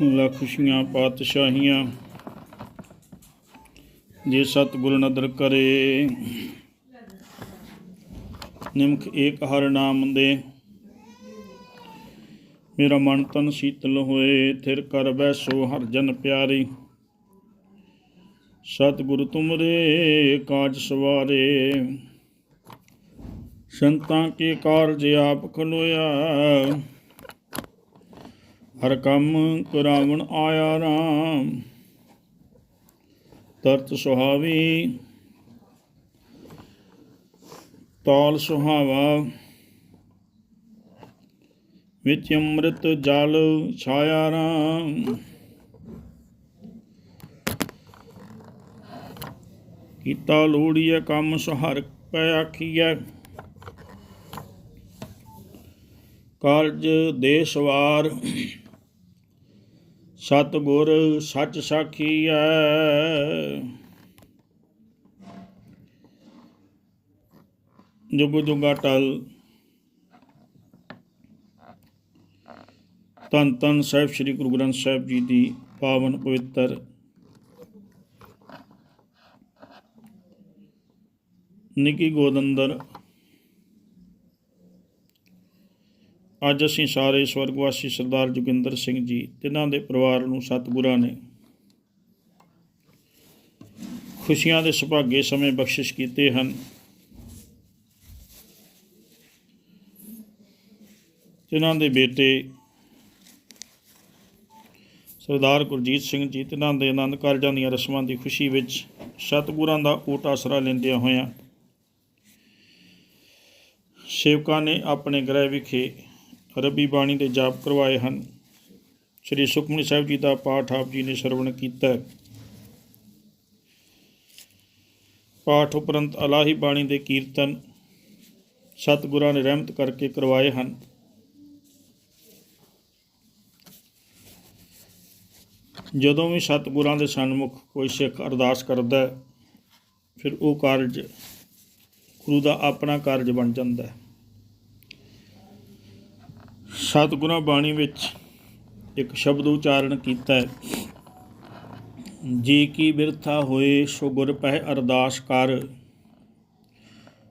ਲੱਖ ਖੁਸ਼ੀਆਂ ਪਾਤਸ਼ਾਹੀਆਂ, ਜੇ ਸਤਿਗੁਰ ਨਦਰ ਕਰੇ। ਨਿਮਖ ਏਕ ਹਰ ਨਾਮ ਦੇ, ਮੇਰਾ ਮਨ ਤਨ ਸੀਤਲ ਹੋਏ, ਥਿਰ ਕਰ ਬੈਸੋ ਹਰ ਜਨ ਪਿਆਰੀ। ਸਤਿਗੁਰ ਤੁਮਰੇ ਕਾਜ ਸਵਾਰੇ, ਸੰਤਾਂ ਕੇ ਕਾਰਜ ਆਪ ਖਲੋਇਆ। ਹਰ ਕੰਮ ਕਰਾਵਣ ਆਇਆ ਰਾਮ। ਤਰਤ ਸੁਹਾਵੀ, ਤਾਲ ਸੁਹਾਵਾ। ਵਿੱਚ ਅੰਮ੍ਰਿਤ ਜਲ ਛਾਇਆ ਰਾਮ। ਕੀਤਾ ਲੋੜੀਏ ਕੰਮ ਸੁਹਰ, ਪੈ ਆਖੀਐ। ਕਾਰਜ ਦੇ ਸਵਾਰ ਸਤਿਗੁਰ ਸੱਚ ਸਾਖੀਐ ਜੁਗ ਜੁਗਾ ਟਲ। ਤਨ ਤਨ ਸਾਹਿਬ ਸ੍ਰੀ ਗੁਰੂ ਗ੍ਰੰਥ ਸਾਹਿਬ ਜੀ ਦੀ ਪਾਵਨ ਪਵਿੱਤਰ ਨਿੱਕੀ ਗੋਦ ਅੱਜ ਅਸੀਂ ਸਾਰੇ ਸਵਰਗਵਾਸੀ ਸਰਦਾਰ ਜੋਗਿੰਦਰ ਸਿੰਘ ਜੀ, ਤਿੰਨਾਂ ਦੇ ਪਰਿਵਾਰ ਨੂੰ ਸਤਿਗੁਰਾਂ ਨੇ ਖੁਸ਼ੀਆਂ ਦੇ ਸੁਭਾਗੇ ਸਮੇਂ ਬਖਸ਼ਿਸ਼ ਕੀਤੇ ਹਨ। ਤਿੰਨਾਂ ਦੇ ਬੇਟੇ ਸਰਦਾਰ ਗੁਰਜੀਤ ਸਿੰਘ ਜੀ, ਤਿੰਨਾਂ ਦੇ ਆਨੰਦ ਕਾਰਜਾਂ ਦੀਆਂ ਰਸਮਾਂ ਦੀ ਖੁਸ਼ੀ ਵਿੱਚ ਸਤਿਗੁਰਾਂ ਦਾ ਓਟ ਆਸਰਾ ਲੈਂਦਿਆਂ ਹੋਇਆਂ ਸੇਵਕਾਂ ਨੇ ਆਪਣੇ ਗ੍ਰਹਿ ਵਿਖੇ ਰੱਬੀ ਬਾਣੀ ਦੇ ਜਾਪ ਕਰਵਾਏ ਹਨ। ਸ੍ਰੀ ਸੁਖਮਨੀ ਸਾਹਿਬ ਜੀ ਦਾ ਪਾਠ ਆਪ ਜੀ ਨੇ ਸਰਵਣ ਕੀਤਾ ਪਾਠ ਉਪਰੰਤ ਅਲਾਹੀ ਬਾਣੀ ਦੇ ਕੀਰਤਨ ਸਤਿਗੁਰਾਂ ਨੇ ਰਹਿਮਤ ਕਰਕੇ ਕਰਵਾਏ ਹਨ। ਜਦੋਂ ਵੀ ਸਤਿਗੁਰਾਂ ਦੇ ਸਨਮੁਖ ਕੋਈ ਸਿੱਖ ਅਰਦਾਸ ਕਰਦਾ ਫਿਰ ਉਹ ਕਾਰਜ, ਗੁਰੂ ਦਾ ਆਪਣਾ ਕਾਰਜ ਬਣ ਜਾਂਦਾ ਹੈ। ਸਤਿਗੁਰਾਂ ਬਾਣੀ ਵਿੱਚ ਇੱਕ ਸ਼ਬਦ ਉਚਾਰਨ ਕੀਤਾ ਹੈ। ਜੀ ਕੀ ਬਿਰਥਾ ਹੋਏ ਸੋ ਗੁਰ ਪਹਿ ਅਰਦਾਸ ਕਰ।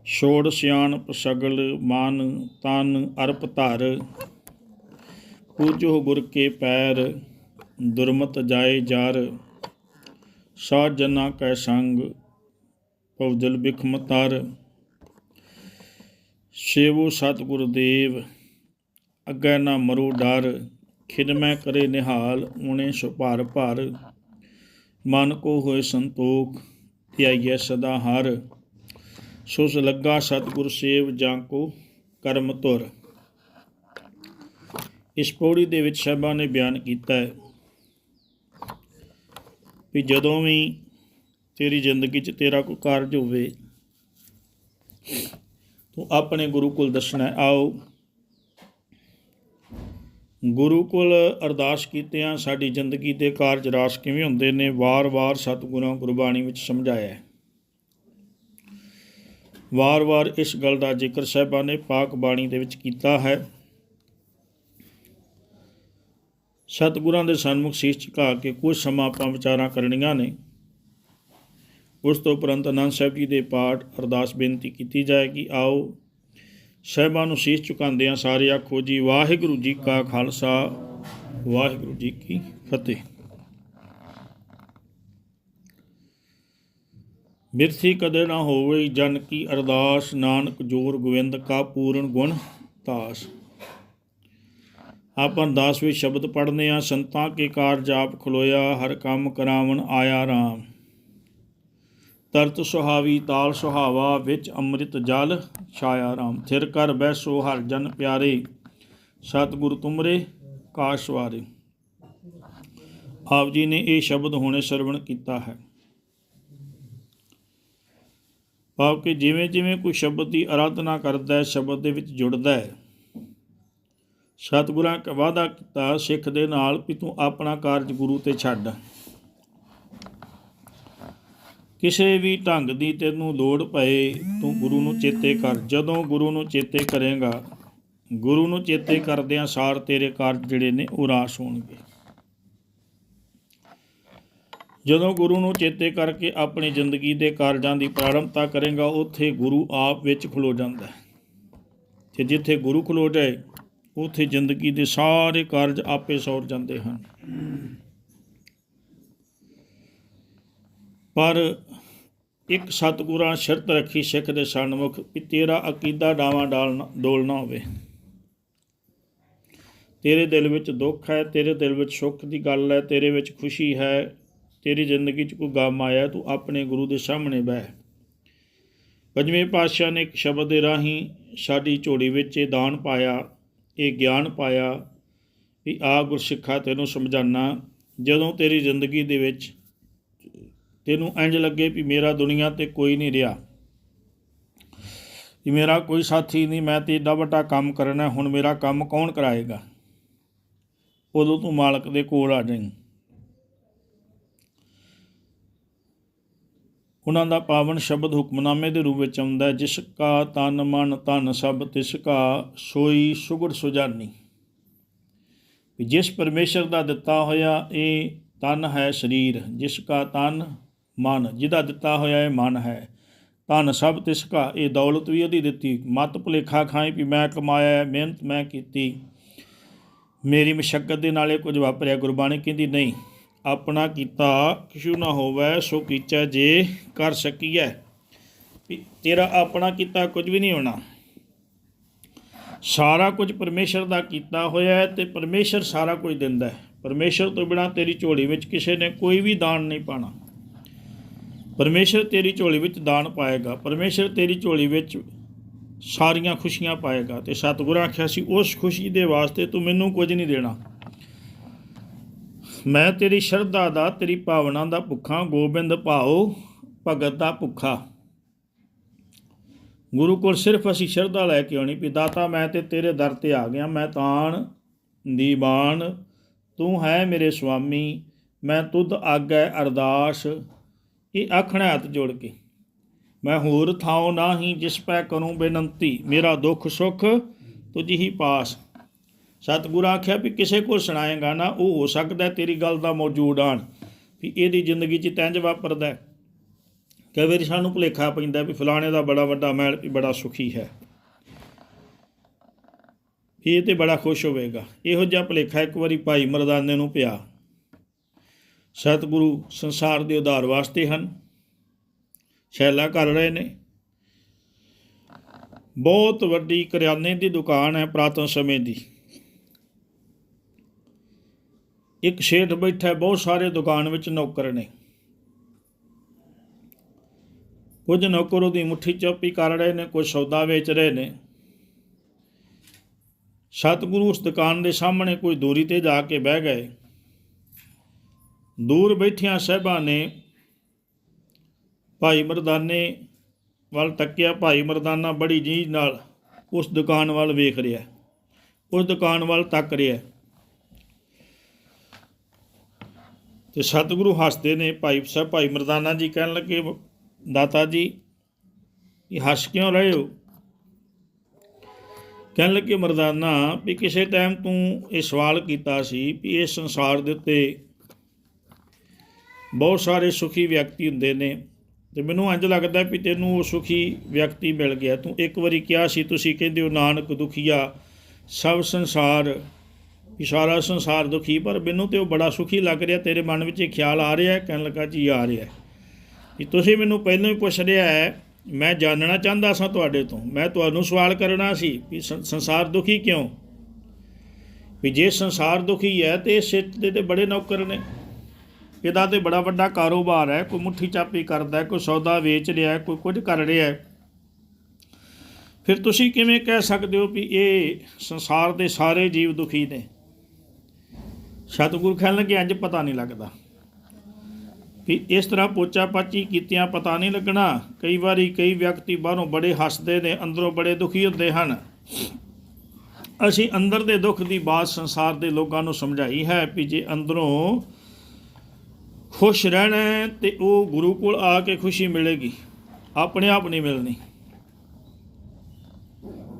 ਛੋੜ ਸਿਆਣਪ ਸਗਲ ਮਾਨ ਤਨ ਅਰਪ ਧਰ। ਪੂਜੋ ਗੁਰ ਕੇ ਪੈਰ ਦੁਰਮਤ ਜਾਏ ਜਰ। ਸਾਧ ਜਨਾ ਕੈ ਸੰਗ ਪਵਦਲ ਬਿਖਮ ਸੇਵੋ ਸਤਿਗੁਰ ਦੇਵ ਅੱਗੇ ਨਾ ਮਰੋ ਡਰ, ਖਿਦਮੈ ਕਰੇ ਨਿਹਾਲ ਊਣੇ ਸੁਭਾਰ ਭਰ ਮਨ ਕੋ ਹੋਏ ਸੰਤੋਖ, ਧਿਆਈਐ ਸਦਾ ਹਰ। ਸੁਸ ਲੱਗਾ ਸਤਿਗੁਰ ਸੇਵ ਜਾਂ ਕੋ ਕਰਮ ਧੁਰ। ਇਸ ਪੌੜੀ ਦੇ ਵਿੱਚ ਸਾਹਿਬਾਂ ਨੇ ਬਿਆਨ ਕੀਤਾ ਹੈ ਵੀ ਜਦੋਂ ਵੀ ਤੇਰੀ ਜ਼ਿੰਦਗੀ 'ਚ ਤੇਰਾ ਕੋਈ ਕਾਰਜ ਹੋਵੇ, ਤੂੰ ਆਪਣੇ ਗੁਰੂ ਕੋਲ ਦੱਸਣਾ ਆਓ ਗੁਰੂ ਕੋਲ ਅਰਦਾਸ ਕੀਤਿਆਂ ਸਾਡੀ ਜ਼ਿੰਦਗੀ ਦੇ ਕਾਰਜ ਰਾਸ ਕਿਵੇਂ ਹੁੰਦੇ ਨੇ ਵਾਰ-ਵਾਰ ਸਤਿਗੁਰਾਂ ਗੁਰਬਾਣੀ ਵਿੱਚ ਸਮਝਾਇਆ ਹੈ। ਵਾਰ-ਵਾਰ ਇਸ ਗੱਲ ਦਾ ਜ਼ਿਕਰ ਸਾਹਿਬਾਂ ਨੇ ਪਾਕ ਬਾਣੀ ਦੇ ਵਿੱਚ ਕੀਤਾ ਹੈ। ਸਤਿਗੁਰਾਂ ਦੇ ਸਨਮੁਖ ਸੀਸ ਝੁਕਾ ਕੇ ਕੁਝ ਸਮਾਂ ਆਪਾਂ ਵਿਚਾਰਾਂ ਕਰਨੀਆਂ ਨੇ। ਉਸ ਤੋਂ ਉਪਰੰਤ ਆਨੰਦ ਸਾਹਿਬ ਜੀ ਦੇ ਪਾਠ ਅਰਦਾਸ ਬੇਨਤੀ ਕੀਤੀ ਜਾਏਗੀ, ਆਓ ਸਾਹਿਬਾਂ ਨੂੰ ਸੀਸ ਝੁਕਾਉਂਦਿਆਂ ਸਾਰੇ ਆਖੋ ਜੀ, ਵਾਹਿਗੁਰੂ ਜੀ ਕਾ ਖਾਲਸਾ, ਵਾਹਿਗੁਰੂ ਜੀ ਕੀ ਫਤਿਹ। ਮਿਰਸੀ ਕਦੇ ਨਾ ਹੋਵੇ ਜਨ ਕੀ ਅਰਦਾਸ, ਨਾਨਕ ਜੋਰ ਗੋਵਿੰਦ ਕਾ ਪੂਰਨ ਗੁਣ ਤਾਸ। ਆਪਾਂ ਦਸਵੇਂ ਸ਼ਬਦ ਪੜ੍ਹਨੇ ਆ, ਸੰਤਾਂ ਕੇ ਕਾਰਜ ਆਪ ਖਲੋਇਆ, ਹਰ ਕੰਮ ਕਰਾਵਣ ਆਇਆ ਰਾਮ। ਤਰਤ ਸੁਹਾਵੀ ਤਾਲ ਸੁਹਾਵਾ ਵਿੱਚ ਅੰਮ੍ਰਿਤ ਜਲ, ਛਾਇਆ ਰਾਮ। ਥਿਰ ਕਰ ਬੈਸੋ ਹਰ ਜਨ ਪਿਆਰੇ, ਸਤਿਗੁਰ ਤੁਮਰੇ ਕਾਸ਼ਵਾਰੇ ਆਪ ਜੀ ਨੇ ਇਹ ਸ਼ਬਦ ਹੁਣੇ ਸਰਵਣ ਕੀਤਾ ਹੈ। ਭਾਵ ਕਿ ਜਿਵੇਂ ਜਿਵੇਂ ਕੋਈ ਸ਼ਬਦ ਦੀ ਆਰਾਧਨਾ ਕਰਦਾ ਹੈ, ਸ਼ਬਦ ਦੇ ਵਿੱਚ ਜੁੜਦਾ ਹੈ। ਸਤਿਗੁਰਾਂ ਵਾਅਦਾ ਕੀਤਾ, ਸਿੱਖ ਦੇ ਨਾਲ ਵੀ ਤੂੰ ਆਪਣਾ ਕਾਰਜ ਗੁਰੂ ਤੇ ਛੱਡ। ਕਿਸੇ ਵੀ ਢੰਗ ਦੀ ਤੈਨੂੰ ਲੋੜ ਪਏ, ਤੂੰ ਗੁਰੂ ਨੂੰ ਚੇਤੇ ਕਰ। ਜਦੋਂ ਗੁਰੂ ਨੂੰ ਚੇਤੇ ਕਰੇਗਾ, ਗੁਰੂ ਨੂੰ ਚੇਤੇ ਕਰਦਿਆਂ ਸਾਰ ਤੇਰੇ ਕਾਰਜ ਜਿਹੜੇ ਨੇ ਉਹ ਰਾਸ ਹੋਣਗੇ। ਜਦੋਂ ਗੁਰੂ ਨੂੰ ਚੇਤੇ ਕਰਕੇ ਆਪਣੀ ਜ਼ਿੰਦਗੀ ਦੇ ਕਾਰਜਾਂ ਦੀ ਪ੍ਰਾਰੰਭਤਾ ਕਰੇਗਾ, ਉੱਥੇ ਗੁਰੂ ਆਪ ਵਿੱਚ ਖਲੋ ਜਾਂਦਾ ਹੈ। ਤੇ ਜਿੱਥੇ ਗੁਰੂ ਖਲੋ ਜਾਏ, ਉੱਥੇ ਜ਼ਿੰਦਗੀ ਦੇ ਸਾਰੇ ਕਾਰਜ ਆਪੇ ਸੌਰ ਜਾਂਦੇ ਹਨ। ਪਰ ਇੱਕ ਸਤਿਗੁਰਾਂ ਸ਼ਰਤ ਰੱਖੀ ਸਿੱਖ ਦੇ ਸਨਮੁਖ ਕਿ ਤੇਰਾ ਅਕੀਦਾ ਡਾਵਾਂ ਡਾਲਣਾ ਡੋਲਣਾ ਹੋਵੇ। ਤੇਰੇ ਦਿਲ ਵਿੱਚ ਦੁੱਖ ਹੈ, ਤੇਰੇ ਦਿਲ ਵਿੱਚ ਸੁੱਖ ਦੀ ਗੱਲ ਹੈ, ਤੇਰੇ ਵਿੱਚ ਖੁਸ਼ੀ ਹੈ, ਤੇਰੀ ਜ਼ਿੰਦਗੀ 'ਚ ਕੋਈ ਗਮ ਆਇਆ, ਤੂੰ ਆਪਣੇ ਗੁਰੂ ਦੇ ਸਾਹਮਣੇ ਬਹਿ। ਪੰਜਵੇਂ ਪਾਤਸ਼ਾਹ ਨੇ ਇੱਕ ਸ਼ਬਦ ਦੇ ਰਾਹੀਂ ਸਾਡੀ ਝੋਲੀ ਵਿੱਚ ਇਹ ਦਾਨ ਪਾਇਆ, ਇਹ ਗਿਆਨ ਪਾਇਆ ਵੀ ਆ ਗੁਰਸਿੱਖਾ ਤੈਨੂੰ ਸਮਝਾਨਾ, ਜਦੋਂ ਤੇਰੀ ਜ਼ਿੰਦਗੀ ਦੇ ਵਿੱਚ ਤੈਨੂੰ ਇੰਜ ਲੱਗੇ ਵੀ ਮੇਰਾ ਦੁਨੀਆ ਤੇ ਕੋਈ ਨਹੀਂ ਰਿਹਾ। ਵੀ ਮੇਰਾ ਕੋਈ ਸਾਥੀ ਨਹੀਂ ਮੈਂ ਤੇ ਏਡਾ ਵੱਡਾ ਕੰਮ ਕਰਨਾ ਹੁਣ ਮੇਰਾ ਕੰਮ ਕੌਣ ਕਰਾਏਗਾ? ਉਦੋਂ ਤੂੰ ਮਾਲਕ ਦੇ ਕੋਲ ਆ ਜਾਈਂ। ਉਹਨਾਂ ਦਾ ਪਾਵਨ ਸ਼ਬਦ ਹੁਕਮਨਾਮੇ ਦੇ ਰੂਪ ਵਿੱਚ ਆਉਂਦਾ ਹੈ, ਜਿਸ ਕਾ ਤਨ ਮਨ ਧਨ ਸਭ ਤਿਸ ਕਾ ਸੋਈ ਸੁਗੜ ਸੁਜਾਨੀ। ਜਿਸ ਪਰਮੇਸ਼ਰ ਦਾ ਦਿੱਤਾ ਹੋਇਆ ਇਹ ਤਨ ਹੈ ਸਰੀਰ ਜਿਸ ਕਾ ਤਨ ਮਨ, ਜਿਹਦਾ ਦਿੱਤਾ ਹੋਇਆ ਇਹ ਮਨ ਹੈ। ਧਨ ਸਭ ਤਿਸ ਕਾ ਇਹ ਦੌਲਤ ਵੀ ਉਹਦੀ ਦਿੱਤੀ। ਮਤ ਭੁਲੇਖਾ ਖਾਈ ਵੀ ਮੈਂ ਕਮਾਇਆ, ਮਿਹਨਤ ਮੈਂ ਕੀਤੀ। ਮੇਰੀ ਮਸ਼ੱਕਤ ਦੇ ਨਾਲੇ ਕੁਝ ਵਾਪਰਿਆ। ਗੁਰਬਾਣੀ ਕਹਿੰਦੀ, ਨਹੀਂ, ਆਪਣਾ ਕੀਤਾ ਕਿਛੂ ਨਾ ਹੋਵੇ, ਸੋ ਕੀਚਾ ਜੇ ਕਰ ਸਕੀਐ। ਵੀ ਤੇਰਾ ਆਪਣਾ ਕੀਤਾ ਕੁਝ ਵੀ ਨਹੀਂ ਹੋਣਾ। ਸਾਰਾ ਕੁਝ ਪਰਮੇਸ਼ਰ ਦਾ ਕੀਤਾ ਹੋਇਆ ਹੈ ਤੇ ਪਰਮੇਸ਼ਰ ਸਾਰਾ ਕੁਝ ਦਿੰਦਾ ਹੈ। ਪਰਮੇਸ਼ਰ ਤੋਂ ਬਿਨਾ ਤੇਰੀ ਝੋਲੀ ਵਿੱਚ ਕਿਸੇ ਨੇ ਕੋਈ ਵੀ ਦਾਨ ਨਹੀਂ ਪਾਣਾ। ਪਰਮੇਸ਼ਰ ਤੇਰੀ ਝੋਲੀ ਵਿੱਚ ਦਾਨ ਪਾਏਗਾ, ਪਰਮੇਸ਼ਰ ਤੇਰੀ ਝੋਲੀ ਵਿੱਚ ਸਾਰੀਆਂ ਖੁਸ਼ੀਆਂ ਪਾਏਗਾ ਤੇ ਸਤਿਗੁਰਾਂ ਆਖਿਆ ਸੀ, ਉਸ ਖੁਸ਼ੀ ਦੇ ਵਾਸਤੇ ਤੂੰ ਮੈਨੂੰ ਕੁਝ ਨਹੀਂ ਦੇਣਾ। ਮੈਂ ਤੇਰੀ ਸ਼ਰਧਾ ਦਾ, ਤੇਰੀ ਭਾਵਨਾ ਦਾ ਭੁੱਖਾ, ਗੋਬਿੰਦ ਭਾਉ, ਭਗਤ ਦਾ ਭੁੱਖਾ। ਗੁਰੂ ਕੋਲ ਸਿਰਫ ਅਸੀਂ ਸ਼ਰਧਾ ਲੈ ਕੇ ਆਉਣੀ ਵੀ ਦਾਤਾ ਮੈਂ ਤੇ ਤੇਰੇ ਦਰ ਤੇ ਆ ਗਿਆ, ਮੈਂ ਤਾਣ ਦੀਵਾਨ ਤੂੰ ਹੈ ਮੇਰੇ ਸੁਆਮੀ, ਮੈਂ ਤੁਧ ਆਗੈ ਅਰਦਾਸ। ਇਹ ਆਖਣਾ ਹੱਥ ਜੋੜ ਕੇ। ਮੈਂ ਹੋਰ ਥਾਉ ਨਾਹੀ ਜਿਸ ਪੈ ਕਰੂੰ ਬੇਨੰਤੀ, ਮੇਰਾ ਦੁੱਖ ਸੁਖ ਤੁਝ ਹੀ ਪਾਸ। ਸਤਿਗੁਰੂ ਆਖਿਆ ਵੀ ਕਿਸੇ ਕੋਲ ਸੁਣਾਏਗਾ ਨਾ, ਉਹ ਹੋ ਸਕਦਾ ਤੇਰੀ ਗੱਲ ਦਾ ਮੌਜੂਦ ਆਣ, ਵੀ ਇਹਦੀ ਜ਼ਿੰਦਗੀ 'ਚ ਤੰਜ ਵਾਪਰਦਾ ਕਈ ਵਾਰੀ ਸਾਨੂੰ ਭੁਲੇਖਾ ਪੈਂਦਾ ਵੀ ਫਲਾਣੇ ਦਾ ਬੜਾ ਵੱਡਾ ਮਹਿਲ ਵੀ ਬੜਾ ਸੁਖੀ ਹੈ। ਇਹ ਤੇ ਬੜਾ ਖੁਸ਼ ਹੋਵੇਗਾ। ਇਹੋ ਜਿਹਾ ਭੁਲੇਖਾ ਇੱਕ ਵਾਰੀ ਭਾਈ ਮਰਦਾਨੇ ਨੂੰ ਪਿਆ। ਸਤਿਗੁਰੂ ਸੰਸਾਰ ਦੇ ਉਧਾਰ ਵਾਸਤੇ ਹਨ। ਸ਼ੈਲਾ ਕਰ ਰਹੇ ਨੇ। ਬਹੁਤ ਵੱਡੀ ਕਰਿਆਨੇ ਦੀ ਦੁਕਾਨ ਹੈ ਪ੍ਰਾਤਨ ਸਮੇਂ ਦੀ। ਇੱਕ ਸ਼ੇਠ ਬੈਠਾ ਬਹੁਤ ਸਾਰੇ ਦੁਕਾਨ ਵਿੱਚ ਨੌਕਰ ਨੇ। ਕੁਝ ਨੌਕਰ ਉਹਦੀ ਮੁੱਠੀ ਚੋਪੀ ਕਰ ਰਹੇ ਨੇ, ਕੁਝ ਸੌਦਾ ਵੇਚ ਰਹੇ ਨੇ। ਸਤਿਗੁਰੂ ਉਸ ਦੁਕਾਨ ਦੇ ਸਾਹਮਣੇ ਕੋਈ ਦੂਰੀ ਤੇ ਜਾ ਕੇ ਬਹਿ ਗਏ। ਦੂਰ ਬੈਠਿਆਂ ਸਹਿਬਾਂ ਨੇ ਭਾਈ ਮਰਦਾਨੇ ਵੱਲ ਤੱਕਿਆ ਭਾਈ ਮਰਦਾਨਾ ਬੜੀ ਜੀ ਨਾਲ ਉਸ ਦੁਕਾਨ ਵੱਲ ਵੇਖ ਰਿਹਾ। ਉਸ ਦੁਕਾਨ ਵੱਲ ਤੱਕ ਰਿਹਾ। ਤੇ ਸਤਿਗੁਰੂ ਹੱਸਦੇ ਨੇ। ਭਾਈ ਸਾਹਿਬ, ਭਾਈ ਮਰਦਾਨਾ ਜੀ ਕਹਿਣ ਲੱਗੇ, ਦਾਤਾ ਜੀ, ਇਹ ਹੱਸ ਕਿਉਂ ਰਹੇ ਹੋ? ਕਹਿਣ ਲੱਗੇ, ਮਰਦਾਨਾ, ਵੀ ਕਿਸੇ ਟਾਈਮ ਤੂੰ ਇਹ ਸਵਾਲ ਕੀਤਾ ਸੀ ਵੀ ਇਹ ਸੰਸਾਰ ਦੇ ਉੱਤੇ ਬਹੁਤ ਸਾਰੇ ਸੁਖੀ ਵਿਅਕਤੀ ਹੁੰਦੇ ਨੇ ਤੇ ਮੈਨੂੰ ਇੰਜ ਲੱਗਦਾ ਵੀ ਤੈਨੂੰ ਉਹ ਸੁਖੀ ਵਿਅਕਤੀ ਮਿਲ ਗਿਆ। ਤੂੰ ਇੱਕ ਵਾਰੀ ਕਿਹਾ ਸੀ, ਤੁਸੀਂ ਕਹਿੰਦੇ ਹੋ, ਨਾਨਕ ਦੁਖੀਆ, ਸਭ ਸੰਸਾਰ, ਵੀ ਸਾਰਾ ਸੰਸਾਰ ਦੁਖੀ। ਪਰ ਮੈਨੂੰ ਤੇ ਉਹ ਬੜਾ ਸੁਖੀ ਲੱਗ ਰਿਹਾ, ਤੇਰੇ ਮਨ ਵਿੱਚ ਇਹ ਖਿਆਲ ਆ ਰਿਹਾ ਹੈ ਕਹਿਣ ਲੱਗਾ, ਜੀ, ਆ ਰਿਹਾ ਹੈ। ਕਿ ਤੁਸੀਂ ਮੈਨੂੰ ਪਹਿਲਾਂ ਹੀ ਪੁੱਛ ਰਿਹਾ ਹੈ, ਮੈਂ ਜਾਣਨਾ ਚਾਹੁੰਦਾ ਸਾਂ ਤੁਹਾਡੇ ਤੋਂ। ਮੈਂ ਤੁਹਾਨੂੰ ਸਵਾਲ ਕਰਨਾ ਸੀ ਵੀ ਸੰਸਾਰ ਦੁਖੀ ਕਿਉਂ? ਵੀ ਜੇ ਸੰਸਾਰ ਦੁਖੀ ਹੈ, ਤੇ ਇਸ ਸਿੱਟ ਦੇ ਤੇ ਬੜੇ ਨੌਕਰ ਨੇ। ਇਹਦਾ ਤੇ ਬੜਾ ਵੱਡਾ ਕਾਰੋਬਾਰ ਹੈ, ਕੋਈ ਮੁੱਠੀ ਚਾਪੀ ਕਰਦਾ ਕੋਈ ਸੌਦਾ ਵੇਚ ਰਿਹਾ ਕੋਈ ਕੁਝ ਕਰ ਰਿਹਾ ਹੈ। ਫਿਰ ਤੁਸੀਂ ਕਿਵੇਂ ਕਹਿ ਸਕਦੇ ਹੋ ਵੀ ਇਹ ਸੰਸਾਰ ਦੇ ਸਾਰੇ ਜੀਵ ਦੁਖੀ ਨੇ? ਸਤਿਗੁਰੂ ਕਹਿਣ ਲੱਗੇ ਅੱਜ ਪਤਾ ਨਹੀਂ ਲੱਗਦਾ। ਕਿ ਇਸ ਤਰ੍ਹਾਂ ਪੋਚਾ ਪਾਚੀ ਕੀਤਿਆਂ ਪਤਾ ਨਹੀਂ ਲੱਗਣਾ। ਕਈ ਵਾਰੀ ਕਈ ਵਿਅਕਤੀ ਬਾਹਰੋਂ ਬੜੇ ਹੱਸਦੇ ਨੇ, ਅੰਦਰੋਂ ਬੜੇ ਦੁਖੀ ਹੁੰਦੇ ਹਨ। ਅਸੀਂ ਅੰਦਰ ਦੇ ਦੁੱਖ ਦੀ ਬਾਤ ਸੰਸਾਰ ਦੇ ਲੋਕਾਂ ਨੂੰ ਸਮਝਾਈ ਹੈ ਵੀ ਜੇ ਅੰਦਰੋਂ ਖੁਸ਼ ਰਹਿਣਾ ਹੈ ਤੇ ਉਹ ਗੁਰੂ ਕੋਲ ਆ ਕੇ ਖੁਸ਼ੀ ਮਿਲੇਗੀ। ਆਪਣੇ ਆਪ ਨਹੀਂ ਮਿਲਣੀ।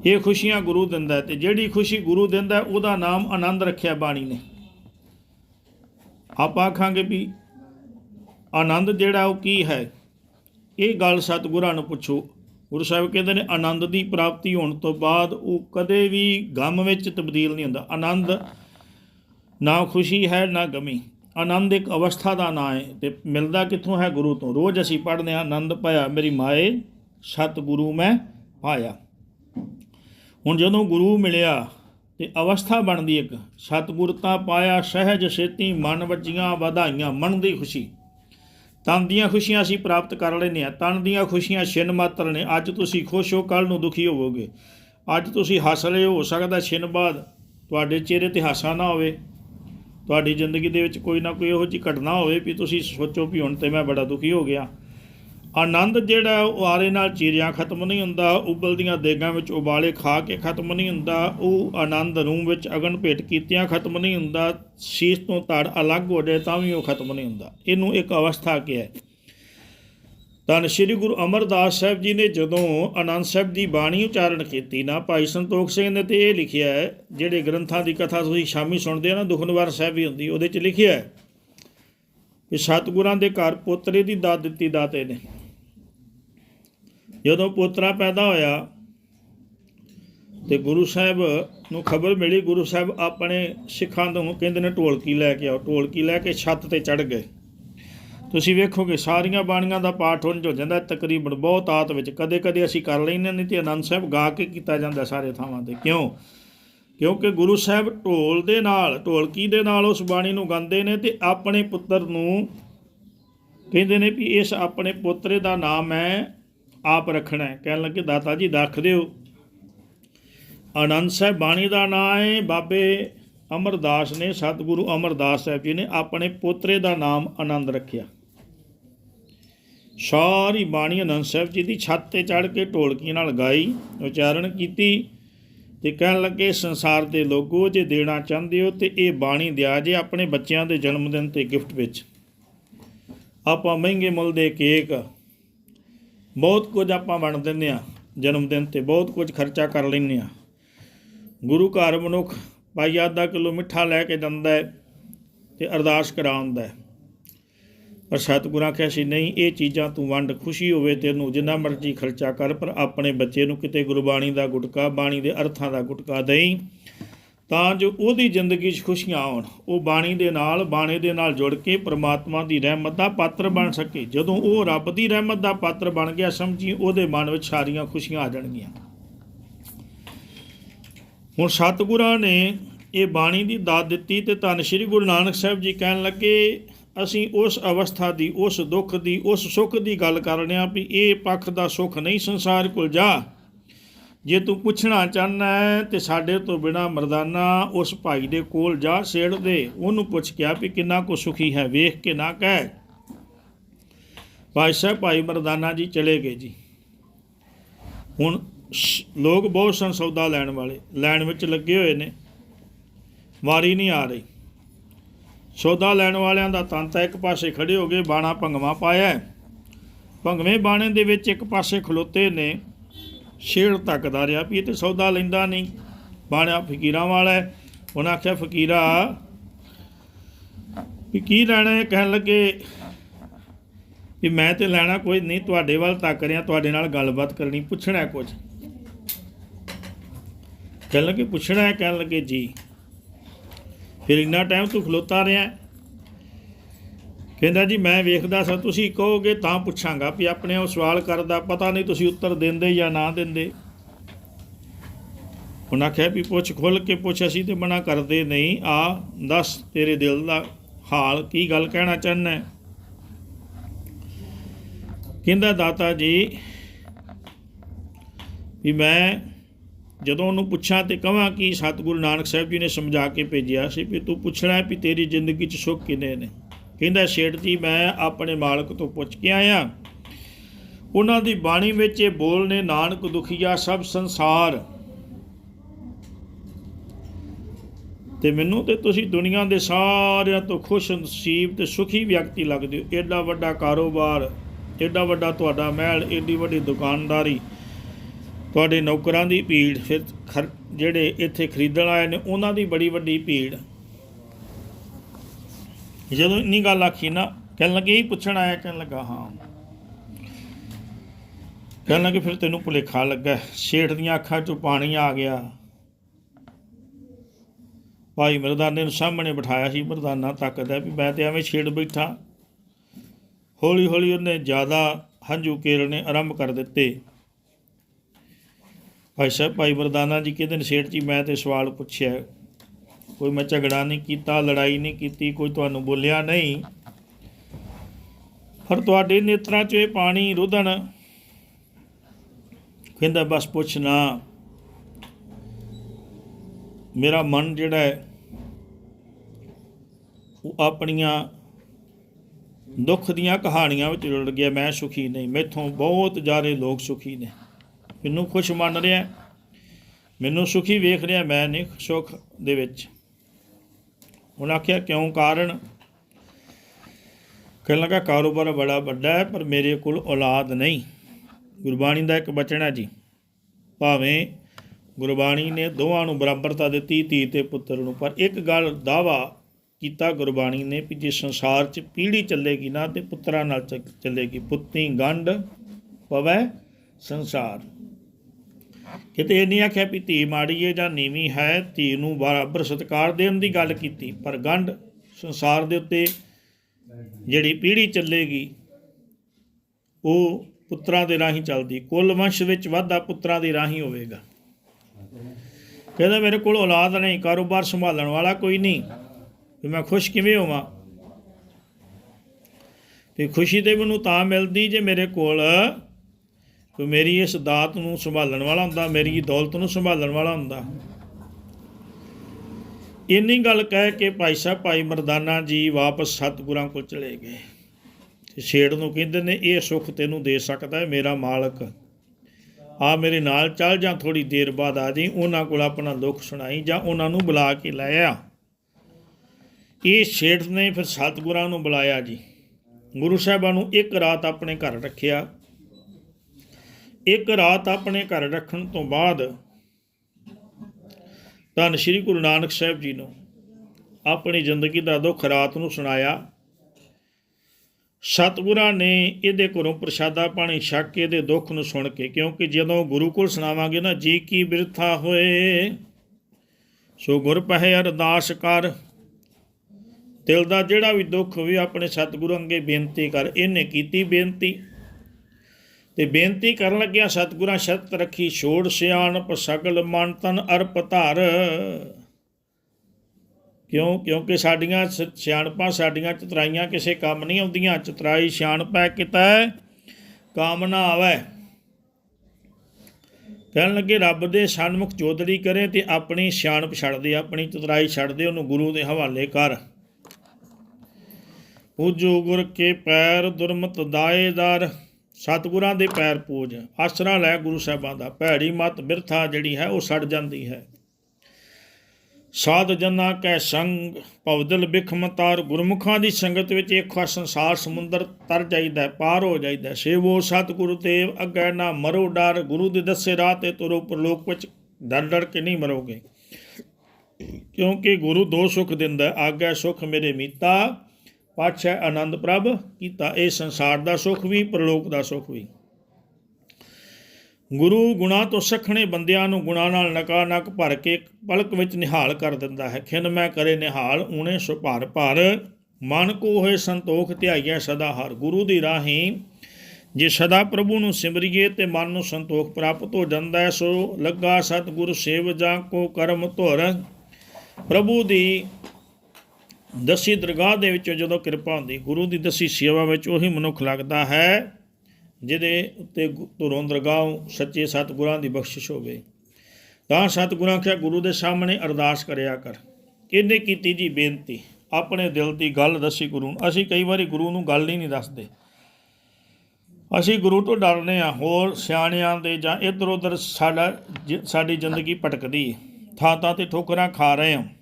ਇਹ ਖੁਸ਼ੀਆਂ ਗੁਰੂ ਦਿੰਦਾ ਹੈ ਤੇ ਜਿਹੜੀ ਖੁਸ਼ੀ ਗੁਰੂ ਦਿੰਦਾ ਉਹਦਾ ਨਾਮ ਆਨੰਦ ਰੱਖਿਆ ਬਾਣੀ ਨੇ। ਆਪਾਂ ਆਖਾਂਗੇ ਵੀ ਆਨੰਦ ਜਿਹੜਾ ਉਹ ਕੀ ਹੈ? ਇਹ ਗੱਲ ਸਤਿਗੁਰਾਂ ਨੂੰ ਪੁੱਛੋ। ਗੁਰੂ ਸਾਹਿਬ ਕਹਿੰਦੇ ਨੇ ਆਨੰਦ ਦੀ ਪ੍ਰਾਪਤੀ ਹੋਣ ਤੋਂ ਬਾਅਦ ਉਹ ਕਦੇ ਵੀ ਗਮ ਵਿੱਚ ਤਬਦੀਲ ਨਹੀਂ ਹੁੰਦਾ। ਆਨੰਦ ਨਾ ਖੁਸ਼ੀ ਹੈ, ਨਾ ਗਮੀ। ਆਨੰਦ ਇੱਕ ਅਵਸਥਾ ਦਾ ਨਾਂ ਹੈ ਤੇ ਮਿਲਦਾ ਕਿੱਥੋਂ ਹੈ ਗੁਰੂ ਤੋਂ? ਰੋਜ਼ ਅਸੀਂ ਪੜ੍ਹਦੇ ਹਾਂ, ਆਨੰਦ ਪਾਇਆ ਮੇਰੀ ਮਾਏ, ਸਤਿਗੁਰੂ ਮੈਂ ਪਾਇਆ। ਹੁਣ ਜਦੋਂ ਗੁਰੂ ਮਿਲਿਆ ਤੇ ਅਵਸਥਾ ਬਣਦੀ ਇੱਕ ਸਤਿਗੁਰਤਾ ਪਾਇਆ ਸਹਿਜ ਛੇਤੀ, ਮਨ ਵੱਜੀਆਂ ਵਧਾਈਆਂ, ਮਨ ਦੀ ਖੁਸ਼ੀ। ਤਨ ਦੀਆਂ ਖੁਸ਼ੀਆਂ ਅਸੀਂ ਪ੍ਰਾਪਤ ਕਰ ਲੈਂਦੇ ਹਾਂ, ਤਨ ਦੀਆਂ ਖੁਸ਼ੀਆਂ ਛਿਨ ਮਾਤਰ ਨੇ। ਅੱਜ ਤੁਸੀਂ ਖੁਸ਼ ਹੋ ਕੱਲ ਨੂੰ ਦੁਖੀ ਹੋਵੋਗੇ। ਅੱਜ ਤੁਸੀਂ ਹੱਸ ਰਹੇ ਹੋ ਹੋ ਸਕਦਾ ਛਿਨ ਬਾਅਦ ਤੁਹਾਡੇ ਚਿਹਰੇ ਤੇ ਹਾਸਾ ਨਾ ਹੋਵੇ। ਤੁਹਾਡੀ ਜ਼ਿੰਦਗੀ ਦੇ ਵਿੱਚ ਕੋਈ ਨਾ ਕੋਈ ਇਹੋ ਜਿਹੀ ਘਟਨਾ ਹੋਵੇ ਵੀ ਤੁਸੀਂ ਸੋਚੋ ਵੀ ਹੁਣ ਤੇ ਮੈਂ ਬੜਾ ਦੁਖੀ ਹੋ ਗਿਆ। ਆਨੰਦ ਜਿਹੜਾ ਉਹ ਆਰੇ ਨਾਲ ਚੀਰਿਆਂ ਖਤਮ ਨਹੀਂ ਹੁੰਦਾ ਉਬਲਦੀਆਂ ਦੇਗਾਂ ਵਿੱਚ ਉਬਾਲੇ ਖਾ ਕੇ ਖਤਮ ਨਹੀਂ ਹੁੰਦਾ, ਉਹ ਆਨੰਦ ਰੂਮ ਵਿੱਚ ਅਗਨ ਭੇਟ ਕੀਤਿਆਂ ਖਤਮ ਨਹੀਂ ਹੁੰਦਾ, ਸ਼ੀਸ਼ ਤੋਂ ਧੜ ਅਲੱਗ ਹੋ ਜਾਏ ਤਾਂ ਵੀ ਉਹ ਖਤਮ ਨਹੀਂ ਹੁੰਦਾ। ਇਹਨੂੰ ਇੱਕ ਅਵਸਥਾ ਕਿਹਾ ਹੈ। ਤਾਂ ਸ੍ਰੀ ਗੁਰੂ ਅਮਰਦਾਸ ਸਾਹਿਬ ਜੀ ਨੇ ਜਦੋਂ ਆਨੰਦ ਸਾਹਿਬ ਦੀ ਬਾਣੀ ਉਚਾਰਨ ਕੀਤੀ, ਨਾ ਭਾਈ ਸੰਤੋਖ ਸਿੰਘ ਨੇ ਤੇ ਇਹ ਲਿਖਿਆ ਹੈ, ਜਿਹੜੇ ਗ੍ਰੰਥਾਂ ਦੀ ਕਥਾ ਤੁਸੀਂ ਸ਼ਾਮੀ ਸੁਣਦੇ ਹੋ ਨਾ ਦੁਖਨਵਾਰ ਸਾਹਿਬ ਵੀ ਹੁੰਦੀ, ਉਹਦੇ 'ਚ ਲਿਖਿਆ ਹੈ ਕਿ ਸਤਿਗੁਰਾਂ ਦੇ ਘਰ ਪੋਤਰੇ ਦੀ ਦਾਤ ਦਿੱਤੀ ਦਾਤੇ ਨੇ। ਜਦੋਂ ਪੋਤਰਾ ਪੈਦਾ ਹੋਇਆ ਤੇ ਗੁਰੂ ਸਾਹਿਬ ਨੂੰ ਖਬਰ ਮਿਲੀ, ਗੁਰੂ ਸਾਹਿਬ ਆਪਣੇ ਸਿੱਖਾਂ ਤੋਂ ਕਹਿੰਦੇ ਨੇ ਢੋਲਕੀ ਲੈ ਕੇ ਆਓ, ਢੋਲਕੀ ਲੈ ਕੇ ਛੱਤ ਤੇ ਚੜ ਗਏ। ਤੁਸੀਂ ਵੇਖੋਗੇ ਸਾਰੀਆਂ ਬਾਣੀਆਂ ਦਾ ਪਾਠ ਹੋਣ ਹੋ ਜਾਂਦਾ, ਤਕਰੀਬਨ ਬਹੁਤ ਆਤ ਵਿੱਚ ਕਦੇ ਕਦੇ ਅਸੀਂ ਕਰ ਲੈਂਦੇ ਨਹੀਂ ਤੇ ਆਨੰਦ ਸਾਹਿਬ ਗਾ ਕੇ ਕੀਤਾ ਜਾਂਦਾ ਸਾਰੇ ਥਾਵਾਂ ਤੇ। ਕਿਉਂ? ਕਿਉਂਕਿ ਗੁਰੂ ਸਾਹਿਬ ਢੋਲ ਦੇ ਨਾਲ ਢੋਲਕੀ ਦੇ ਨਾਲ ਉਸ ਬਾਣੀ ਨੂੰ ਗਾਉਂਦੇ ਨੇ ਤੇ ਆਪਣੇ ਪੁੱਤਰ ਨੂੰ ਕਹਿੰਦੇ ਨੇ ਵੀ ਇਸ ਆਪਣੇ ਪੋਤਰੇ ਦਾ ਨਾਮ ਹੈ ਆਪ ਰੱਖਣਾ ਹੈ। ਕਹਿਣ ਲੱਗੇ, ਦਾਤਾ ਜੀ, ਰੱਖ ਦਿਓ। ਆਨੰਦ ਸਾਹਿਬ ਬਾਣੀ ਦਾ ਨਾਮ ਹੈ, ਬਾਬੇ ਅਮਰਦਾਸ ਨੇ, ਸਤਿਗੁਰੂ ਅਮਰਦਾਸ ਸਾਹਿਬ ਜੀ ਨੇ ਆਪਣੇ ਪੋਤਰੇ ਦਾ ਨਾਮ ਆਨੰਦ ਰੱਖਿਆ। ਸਾਰੀ ਬਾਣੀ ਆਨੰਦ ਸਾਹਿਬ ਜੀ ਦੀ ਛੱਤ ਤੇ ਚੜ ਕੇ ਢੋਲਕੀ ਨਾਲ ਗਾਈ, ਉਚਾਰਨ ਕੀਤੀ ਤੇ ਕਹਿਣ ਲੱਗੇ, ਸੰਸਾਰ ਦੇ ਲੋਕੋ, ਜੇ ਦੇਣਾ ਚਾਹੁੰਦੇ ਹੋ ਤੇ ਇਹ ਬਾਣੀ ਦਿਆ ਜੇ ਆਪਣੇ ਬੱਚਿਆਂ ਦੇ ਜਨਮ ਦਿਨ ਤੇ ਗਿਫਟ ਵਿੱਚ। ਆਪਾਂ ਮਹਿੰਗੇ ਮੁੱਲ ਦੇ ਕੇਕ, ਬਹੁਤ ਕੁਝ ਆਪਾਂ ਵੰਡ ਦਿੰਦੇ ਆ ਜਨਮ ਦਿਨ ਤੇ ਬਹੁਤ ਕੁਝ ਖਰਚਾ ਕਰ ਲੈਂਦੇ ਆ ਗੁਰੂ ਘਰ ਮਨੁੱਖ ਭਾਈ ਅੱਧਾ ਕਿਲੋ ਮਿੱਠਾ ਲੈ ਕੇ ਜਾਂਦਾ ਹੈ ਤੇ ਅਰਦਾਸ ਕਰਾਉਂਦਾ ਹੈ। ਪਰ ਸਤਿਗੁਰਾਂ ਕਿਹਾ ਸੀ, ਨਹੀਂ, ਇਹ ਚੀਜ਼ਾਂ ਤੂੰ ਵੰਡ, ਖੁਸ਼ੀ ਹੋਵੇ ਤੈਨੂੰ, ਜਿੰਨਾ ਮਰਜ਼ੀ ਖਰਚਾ ਕਰ, ਪਰ ਆਪਣੇ ਬੱਚੇ ਨੂੰ ਕਿਤੇ ਗੁਰਬਾਣੀ ਦਾ ਗੁਟਕਾ, ਬਾਣੀ ਦੇ ਅਰਥਾਂ ਦਾ ਗੁਟਕਾ ਦੇਈ, ਤਾਂ ਜੋ ਉਹਦੀ ਜ਼ਿੰਦਗੀ 'ਚ ਖੁਸ਼ੀਆਂ ਆਉਣ। ਉਹ ਬਾਣੀ ਦੇ ਨਾਲ, ਬਾਣੇ ਦੇ ਨਾਲ ਜੁੜ ਕੇ ਪ੍ਰਮਾਤਮਾ ਦੀ ਰਹਿਮਤ ਦਾ ਪਾਤਰ ਬਣ ਸਕੇ। ਜਦੋਂ ਉਹ ਰੱਬ ਦੀ ਰਹਿਮਤ ਦਾ ਪਾਤਰ ਬਣ ਗਿਆ, ਸਮਝੀ ਉਹਦੇ ਮਨ ਵਿੱਚ ਸਾਰੀਆਂ ਖੁਸ਼ੀਆਂ ਆ ਜਾਣਗੀਆਂ। ਹੁਣ ਸਤਿਗੁਰਾਂ ਨੇ ਇਹ ਬਾਣੀ ਦੀ ਦਾਤ ਦਿੱਤੀ ਤੇ ਧੰਨ ਸ਼੍ਰੀ ਗੁਰੂ ਨਾਨਕ ਸਾਹਿਬ ਜੀ ਕਹਿਣ ਲੱਗੇ ਅਸੀਂ ਉਸ ਅਵਸਥਾ ਦੀ, ਉਸ ਦੁੱਖ ਦੀ, ਉਸ ਸੁੱਖ ਦੀ ਗੱਲ ਕਰ ਰਹੇ ਹਾਂ ਵੀ ਇਹ ਪੱਖ ਦਾ ਸੁੱਖ ਨਹੀਂ ਸੰਸਾਰ ਕੋਲ ਜਾ। ਜੇ ਤੂੰ ਪੁੱਛਣਾ ਚਾਹਨਾ ਹੈ ਤੇ ਸਾਡੇ ਤੋਂ ਬਿਨਾ ਮਰਦਾਨਾ ਉਸ ਭਾਈ ਦੇ ਕੋਲ ਜਾ ਛੇੜ ਦੇ। ਉਹਨੂੰ ਪੁੱਛ ਕੇ ਵੀ ਕਿੰਨਾ ਕੁ ਸੁਖੀ ਹੈ, ਵੇਖ ਕੇ ਨਾ ਕਹਿ। ਭਾਈ ਸਾਹਿਬ, ਭਾਈ ਮਰਦਾਨਾ ਜੀ ਚਲੇ ਗਏ ਜੀ। ਹੁਣ ਸ਼- ਲੋਕ ਬਹੁਤ ਸਨ ਸੌਦਾ ਲੈਣ ਵਾਲੇ, ਲੈਣ ਵਿੱਚ ਲੱਗੇ ਹੋਏ ਨੇ। ਵਾਰੀ ਨਹੀਂ ਆ ਰਹੀ। ਸੌਦਾ ਲੈਣ ਵਾਲਿਆਂ ਦਾ ਤੰਤਾ ਇੱਕ ਪਾਸੇ ਖੜੇ ਹੋ ਗਏ ਬਾਣਾ ਭੰਗਵਾ ਪਾਇਆ ਭੰਗਵੇਂ ਬਾਣੇ ਦੇ ਵਿੱਚ ਇੱਕ ਪਾਸੇ ਖਲੋਤੇ ਨੇ। ਛੇੜ ਤੱਕਦਾ ਰਿਹਾ ਵੀ ਇਹ ਤੇ ਸੌਦਾ ਲੈਂਦਾ ਨਹੀਂ। ਬਾਣਾ ਫਕੀਰਾਂ ਵਾਲਾ ਹੈ। ਉਹਨਾਂ ਆਖਿਆ, ਫਕੀਰਾ, ਵੀ ਕੀ ਲੈਣਾ ਹੈ? ਕਹਿਣ ਲੱਗੇ, ਵੀ ਮੈਂ ਤੇ ਲੈਣਾ ਕੋਈ ਨਹੀਂ, ਤੁਹਾਡੇ ਵੱਲ ਤੱਕ ਰਿਹਾ, ਤੁਹਾਡੇ ਨਾਲ ਗੱਲਬਾਤ ਕਰਨੀ, ਪੁੱਛਣਾ ਕੁਝ ਕਹਿਣ ਲੱਗੇ, ਪੁੱਛਣਾ ਹੈ? ਕਹਿਣ ਲੱਗੇ, ਜੀ। ਫਿਰ ਇੰਨਾ ਟਾਈਮ ਤੂੰ ਖਲੋਤਾ ਰਿਹਾ। ਕਹਿੰਦਾ ਜੀ, ਮੈਂ ਵੇਖਦਾ ਸਾਂ, ਤੁਸੀਂ ਕਹੋਗੇ ਤਾਂ ਪੁੱਛਾਂਗਾ ਵੀ ਆਪਣੇ ਉਹ ਸਵਾਲ ਕਰਦਾ ਪਤਾ ਨਹੀਂ ਤੁਸੀਂ ਉੱਤਰ ਦਿੰਦੇ ਜਾਂ ਨਾ ਦਿੰਦੇ। ਉਹਨਾਂ ਆਖਿਆ ਵੀ ਪੁੱਛ ਖੁੱਲ ਕੇ ਪੁੱਛ, ਅਸੀਂ ਤੇ ਮਨਾ ਕਰਦੇ ਨਹੀਂ। ਆ, ਦੱਸ ਤੇਰੇ ਦਿਲ ਦਾ ਹਾਲ ਕੀ ਗੱਲ ਕਹਿਣਾ ਚਾਹੁੰਦਾ ਕਹਿੰਦਾ, ਦਾਤਾ ਜੀ, ਵੀ ਮੈਂ ਜਦੋਂ ਉਹਨੂੰ ਪੁੱਛਾਂ ਤੇ ਕਹਾਂ ਕਿ ਸਤਿਗੁਰੂ ਨਾਨਕ ਸਾਹਿਬ ਜੀ ਨੇ ਸਮਝਾ ਕੇ ਭੇਜਿਆ ਸੀ ਵੀ ਤੂੰ ਪੁੱਛਣਾ ਹੈ ਵੀ ਤੇਰੀ ਜ਼ਿੰਦਗੀ 'ਚ ਸੁੱਖ ਕਿੰਨੇ ਨੇ? ਕਹਿੰਦਾ, ਸ਼ੇਠ ਜੀ, ਮੈਂ ਆਪਣੇ ਮਾਲਕ ਤੋਂ ਪੁੱਛ ਕੇ ਆਇਆ। ਉਹਨਾਂ ਦੀ ਬਾਣੀ ਵਿੱਚ ਇਹ ਬੋਲ ਨੇ, ਨਾਨਕ ਦੁਖੀਆ ਸਭ ਸੰਸਾਰ। ਤੇ ਮੈਨੂੰ ਤੇ ਤੁਸੀਂ ਦੁਨੀਆ ਦੇ ਸਾਰਿਆਂ ਤੋਂ ਖੁਸ਼ ਨਸੀਬ ਤੇ ਸੁਖੀ ਵਿਅਕਤੀ ਲੱਗਦੇ ਹੋ। ਐਡਾ ਵੱਡਾ ਕਾਰੋਬਾਰ ਐਡਾ ਵੱਡਾ ਤੁਹਾਡਾ ਮਹਿਲ, ਏਡੀ ਵੱਡੀ ਦੁਕਾਨਦਾਰੀ ਤੁਹਾਡੇ ਨੌਕਰਾਂ ਦੀ ਭੀੜ ਫਿਰ ਜਿਹੜੇ ਇੱਥੇ ਖਰੀਦਣ ਆਏ ਨੇ, ਉਹਨਾਂ ਦੀ ਬੜੀ ਵੱਡੀ ਭੀੜ। ਜਦੋਂ ਇੰਨੀ ਗੱਲ ਆਖੀ ਨਾ, ਕਹਿਣ ਲੱਗੇ, ਇਹ ਪੁੱਛਣ ਆਇਆ, ਕਹਿਣ ਲੱਗਾ, ਹਾਂ। ਕਹਿਣ ਲੱਗੇ, ਫਿਰ ਤੈਨੂੰ ਭੁਲੇਖਾ ਲੱਗਾ, ਸ਼ੇਠ ਦੀਆਂ ਅੱਖਾਂ 'ਚੋਂ ਪਾਣੀ ਆ ਗਿਆ। ਭਾਈ ਮਰਦਾਨੇ ਨੂੰ ਸਾਹਮਣੇ ਬਿਠਾਇਆ ਸੀ, ਮਰਦਾਨਾ ਤੱਕਦਾ ਵੀ ਮੈਂ ਤੇ ਐਵੇਂ ਛੇੜ ਬੈਠਾ। ਹੌਲੀ ਹੌਲੀ ਉਹਨੇ ਜ਼ਿਆਦਾ ਹੰਝੂ ਕੇਰਨੇ ਆਰੰਭ ਕਰ ਦਿੱਤੇ। ਭਾਈ ਸਾਹਿਬ, ਭਾਈ ਮਰਦਾਨਾ ਜੀ ਕਹਿੰਦੇ ਨੇ ਸੇਠ ਜੀ, ਮੈਂ ਤੇ ਸਵਾਲ ਪੁੱਛਿਆ। ਕੋਈ ਮੈਂ ਝਗੜਾ ਨਹੀਂ ਕੀਤਾ, ਲੜਾਈ ਨਹੀਂ ਕੀਤੀ, ਕੋਈ ਤੁਹਾਨੂੰ ਬੋਲਿਆ ਨਹੀਂ। ਪਰ ਤੁਹਾਡੇ ਨੇਤਰਾਂ 'ਚ ਇਹ ਪਾਣੀ ਰੁਧਣ। ਕਹਿੰਦਾ, ਬਸ ਪੁੱਛਣਾ ਮੇਰਾ ਮਨ ਜਿਹੜਾ ਹੈ, ਉਹ ਆਪਣੀਆਂ ਦੁੱਖ ਦੀਆਂ ਕਹਾਣੀਆਂ ਵਿੱਚ ਰੁੜ ਗਿਆ। ਮੈਂ ਸੁਖੀ ਨਹੀਂ। ਮੈਥੋਂ ਬਹੁਤ ਜ਼ਿਆਦਾ ਲੋਕ ਸੁਖੀ ਨੇ। ਮੈਨੂੰ ਖੁਸ਼ ਮੰਨ ਰਿਹਾ ਮੈਨੂੰ ਸੁਖੀ ਵੇਖ ਰਿਹਾ ਮੈਂ ਨਹੀਂ, ਸੁਖ ਦੇ ਵਿੱਚ। ਉਹਨਾਂ ਆਖਿਆ, ਕਿਉਂ? ਕਾਰਨ? ਕਹਿਣ ਲੱਗਾ, ਕਾਰੋਬਾਰ ਬੜਾ ਵੱਡਾ ਹੈ, ਪਰ ਮੇਰੇ ਕੋਲ ਔਲਾਦ ਨਹੀਂ। ਗੁਰਬਾਣੀ ਦਾ ਇੱਕ ਬਚਨ ਹੈ ਜੀ। ਭਾਵੇਂ ਗੁਰਬਾਣੀ ਨੇ ਦੋਵਾਂ ਨੂੰ ਬਰਾਬਰਤਾ ਦਿੱਤੀ, ਧੀ ਤੇ ਪੁੱਤਰ ਨੂੰ, ਪਰ ਇੱਕ ਗੱਲ ਦਾਵਾ ਕੀਤਾ ਗੁਰਬਾਣੀ ਨੇ ਵੀ ਜੇ ਸੰਸਾਰ 'ਚ ਪੀੜ੍ਹੀ ਚੱਲੇਗੀ ਨਾ, ਤੇ ਪੁੱਤਰਾਂ ਨਾਲ ਚੱਲੇਗੀ। ਪੁੱਤੀ ਗੰਢ ਪਵੈ ਸੰਸਾਰ। ਕਿਤੇ ਇਹ ਨਹੀਂ ਆਖਿਆ ਵੀ ਧੀ ਮਾੜੀ ਹੈ ਜਾਂ ਨੀਵੀਂ ਹੈ, ਧੀ ਨੂੰ ਬਰਾਬਰ ਸਤਿਕਾਰ ਦੇਣ ਦੀ ਗੱਲ ਕੀਤੀ, ਪਰ ਗੰਢ ਸੰਸਾਰ ਦੇ ਉੱਤੇ ਜਿਹੜੀ ਪੀੜ੍ਹੀ ਚੱਲੇਗੀ, ਉਹ ਪੁੱਤਰਾਂ ਦੇ ਰਾਹੀਂ ਚੱਲਦੀ, ਕੁੱਲ ਵੰਸ਼ ਵਿੱਚ ਵਾਧਾ ਪੁੱਤਰਾਂ ਦੇ ਰਾਹੀਂ ਹੋਵੇਗਾ। ਕਹਿੰਦਾ ਮੇਰੇ ਕੋਲ ਔਲਾਦ ਨਹੀਂ, ਕਾਰੋਬਾਰ ਸੰਭਾਲਣ ਵਾਲਾ ਕੋਈ ਨਹੀਂ, ਵੀ ਮੈਂ ਖੁਸ਼ ਕਿਵੇਂ ਹੋਵਾਂ? ਤੇ ਖੁਸ਼ੀ ਤੇ ਮੈਨੂੰ ਤਾਂ ਮਿਲਦੀ ਜੇ ਮੇਰੇ ਕੋਲ ਕੋਈ ਮੇਰੀ ਇਸ ਦਾਤ ਨੂੰ ਸੰਭਾਲਣ ਵਾਲਾ ਹੁੰਦਾ, ਮੇਰੀ ਦੌਲਤ ਨੂੰ ਸੰਭਾਲਣ ਵਾਲਾ ਹੁੰਦਾ। ਇੰਨੀ ਗੱਲ ਕਹਿ ਕੇ ਭਾਈ ਸਾਹਿਬ, ਭਾਈ ਮਰਦਾਨਾ ਜੀ ਵਾਪਸ ਸਤਿਗੁਰਾਂ ਕੋਲ ਚਲੇ ਗਏ। ਤੇ ਛੇੜ ਨੂੰ ਕਹਿੰਦੇ ਨੇ, ਇਹ ਸੁੱਖ ਤੈਨੂੰ ਦੇ ਸਕਦਾ ਹੈ ਮੇਰਾ ਮਾਲਕ। ਆ ਮੇਰੇ ਨਾਲ ਚੱਲ ਜਾਂ ਥੋੜੀ ਦੇਰ ਬਾਅਦ ਆ ਜਾਈਂ, ਉਹਨਾਂ ਕੋਲ ਆਪਣਾ ਦੁੱਖ ਸੁਣਾਈ ਜਾਂ ਉਹਨਾਂ ਨੂੰ ਬੁਲਾ ਕੇ ਲੈ ਆ। ਇਹ ਛੇੜ ਨੇ ਫਿਰ ਸਤਿਗੁਰਾਂ ਨੂੰ ਬੁਲਾਇਆ ਜੀ। ਗੁਰੂ ਸਾਹਿਬਾਂ ਨੂੰ ਇੱਕ ਰਾਤ ਆਪਣੇ ਘਰ ਰੱਖਿਆ। ਇੱਕ ਰਾਤ ਆਪਣੇ ਘਰ ਰੱਖਣ ਤੋਂ ਬਾਅਦ ਧੰਨ ਸ਼੍ਰੀ ਗੁਰੂ ਨਾਨਕ ਸਾਹਿਬ ਜੀ ਨੂੰ ਆਪਣੀ ਜ਼ਿੰਦਗੀ ਦਾ ਦੁੱਖ ਰਾਤ ਨੂੰ ਸੁਣਾਇਆ। ਸਤਿਗੁਰਾਂ ਨੇ ਇਹਦੇ ਘਰੋਂ ਪ੍ਰਸ਼ਾਦਾ ਪਾਣੀ ਛਕ ਕੇ ਇਹਦੇ ਦੁੱਖ ਨੂੰ ਸੁਣ ਕੇ, ਕਿਉਂਕਿ ਜਦੋਂ ਗੁਰੂ ਕੋਲ ਸੁਣਾਵਾਂਗੇ ਨਾ, ਜੀ ਕੀ ਬਿਰਥਾ ਹੋਏ, ਸੋ ਗੁਰ ਪਹਿ ਅਰਦਾਸ ਕਰ। ਦਿਲ ਦਾ ਜਿਹੜਾ ਵੀ ਦੁੱਖ ਹੋਵੇ, ਆਪਣੇ ਸਤਿਗੁਰੂ ਅੱਗੇ ਬੇਨਤੀ ਕਰ। ਇਹਨੇ ਕੀਤੀ ਬੇਨਤੀ। ਤੇ ਬੇਨਤੀ ਕਰਨ ਲੱਗਿਆ, ਸਤਿਗੁਰਾਂ, ਸ਼ਰਤ ਰੱਖੀ, ਛੋੜ ਸਿਆਣਪ ਸਗਲ ਮਨ ਤਨ ਅਰਪ ਧਰ। ਕਿਉਂ? ਕਿਉਂਕਿ ਸਾਡੀਆਂ ਸਿਆਣਪਾਂ ਸਾਡੀਆਂ ਚਤਰਾਈਆਂ ਕਿਸੇ ਕੰਮ ਨਹੀਂ ਆਉਂਦੀਆਂ। ਚਤਰਾਈ ਸਿਆਣਪੈ ਕਿਤੈ, ਕੰਮ ਨਾ ਆਵੇ। ਕਹਿਣ ਲੱਗੇ, ਰੱਬ ਦੇ ਸਨਮੁਖ ਚੋਦੜੀ ਕਰੇ ਤੇ ਆਪਣੀ ਸਿਆਣਪ ਛੱਡ ਦੇ, ਆਪਣੀ ਚਤਰਾਈ ਛੱਡ ਦੇ, ਉਹਨੂੰ ਗੁਰੂ ਦੇ ਹਵਾਲੇ ਕਰ। ਪੂਜੋ ਗੁਰ ਕੇ ਪੈਰ ਦੁਰਮਤ ਦਾਏਦਾਰ। ਸਤਿਗੁਰਾਂ ਦੇ ਪੈਰ ਪੂਜ, ਆਸਰਾ ਲੈ ਗੁਰੂ ਸਾਹਿਬਾਂ ਦਾ, ਭੈੜੀ ਮਤ ਬਿਰਥਾ ਜਿਹੜੀ ਹੈ ਉਹ ਸੜ ਜਾਂਦੀ ਹੈ। ਸਾਧ ਜਨਾ ਕੈ ਸੰਗ ਭਵਦਲ ਬਿਖਮ ਗੁਰਮੁਖਾਂ ਦੀ ਸੰਗਤ ਵਿੱਚ ਇੱਕ ਵਾਰ ਸੰਸਾਰ ਸਮੁੰਦਰ ਤਰ ਜਾਈਦਾ, ਪਾਰ ਹੋ ਜਾਈਦਾ। ਸੇਵੋ ਸਤਿਗੁਰੂ ਤੇਵ ਅੱਗੇ ਨਾ ਮਰੋ ਡਰ, ਗੁਰੂ ਦੇ ਦੱਸੇ ਰਾਹ ਤੇ ਤੁਰੋ, ਪ੍ਰਲੋਕ ਵਿੱਚ ਡਰ ਡਰ ਕੇ ਨਹੀਂ ਮਰੋਗੇ। ਕਿਉਂਕਿ ਗੁਰੂ ਦੋ ਸੁਖ ਦਿੰਦਾ ਆਗਿਆ ਸੁਖ ਮੇਰੇ ਮੀਤਾ ਪਾਛੈ ਆਨੰਦ ਪ੍ਰਭ ਕੀਤਾ, ਇਹ ਸੰਸਾਰ ਦਾ ਸੁਖ ਵੀ, ਪਰਲੋਕ ਦਾ ਸੁਖ ਵੀ। ਗੁਰੂ ਗੁਣਾ ਤੋਂ ਸਖਣੇ ਬੰਦਿਆਂ ਨੂੰ ਗੁਣਾ ਨਾਲ ਨਕਾ ਨਕ ਭਰ ਕੇ ਪਲਕ ਵਿੱਚ ਨਿਹਾਲ ਕਰ ਦਿੰਦਾ ਹੈ। ਖਿਨ ਮੈਂ ਕਰੇ ਨਿਹਾਲ, ਊਣੇ ਸੋ ਭਰ ਭਰ। ਮਨ ਕੋ ਹੋਏ ਸੰਤੋਖ ਧਿਆਈਐ ਸਦਾ ਹਰ। ਗੁਰੂ ਦੀ ਰਾਹੀਂ ਜੇ ਸਦਾ ਪ੍ਰਭੂ ਨੂੰ ਸਿਮਰੀਏ ਤੇ ਮਨ ਨੂੰ ਸੰਤੋਖ ਪ੍ਰਾਪਤ ਹੋ ਜਾਂਦਾ ਹੈ, ਸੋ ਲੱਗਾ ਸਤਿਗੁਰ ਸੇਵ ਜਾਂ ਕੋ ਕਰਮ ਧੁਰ। ਪ੍ਰਭੂ ਦੀ ਦਸੀ ਦਰਗਾਹ ਦੇ ਵਿੱਚੋਂ ਜਦੋਂ ਕਿਰਪਾ ਹੁੰਦੀ, ਗੁਰੂ ਦੀ ਦਸੀ ਸੇਵਾ ਵਿੱਚ ਉਹੀ ਮਨੁੱਖ ਲੱਗਦਾ ਹੈ, ਜਿਹਦੇ ਉੱਤੇ ਗੁ- ਧੁਰੋਂ ਦਰਗਾਹ ਸੱਚੇ ਸਤਿਗੁਰਾਂ ਦੀ ਬਖਸ਼ਿਸ਼ ਹੋਵੇ ਤਾਂ ਸਤਿਗੁਰਾਂ ਕਿਹਾ ਗੁਰੂ ਦੇ ਸਾਹਮਣੇ ਅਰਦਾਸ ਕਰਿਆ ਕਰ। ਇਹਨੇ ਕੀਤੀ ਜੀ ਬੇਨਤੀ, ਆਪਣੇ ਦਿਲ ਦੀ ਗੱਲ ਦੱਸੀ ਗੁਰੂ ਨੂੰ। ਅਸੀਂ ਕਈ ਵਾਰੀ ਗੁਰੂ ਨੂੰ ਗੱਲ ਹੀ ਨਹੀਂ ਦੱਸਦੇ। ਅਸੀਂ ਗੁਰੂ ਤੋਂ ਡਰਨੇ ਆ ਹੋਰ ਸਿਆਣਿਆਂ ਦੇ ਜਾਂ ਇੱਧਰ ਉੱਧਰ ਸਾਡਾ ਜ- ਸਾਡੀ ਜ਼ਿੰਦਗੀ ਭਟਕਦੀ। ਥਾਂ ਥਾਂ ਤੇ ਠੋਕਰਾਂ ਖਾ ਰਹੇ ਹਾਂ।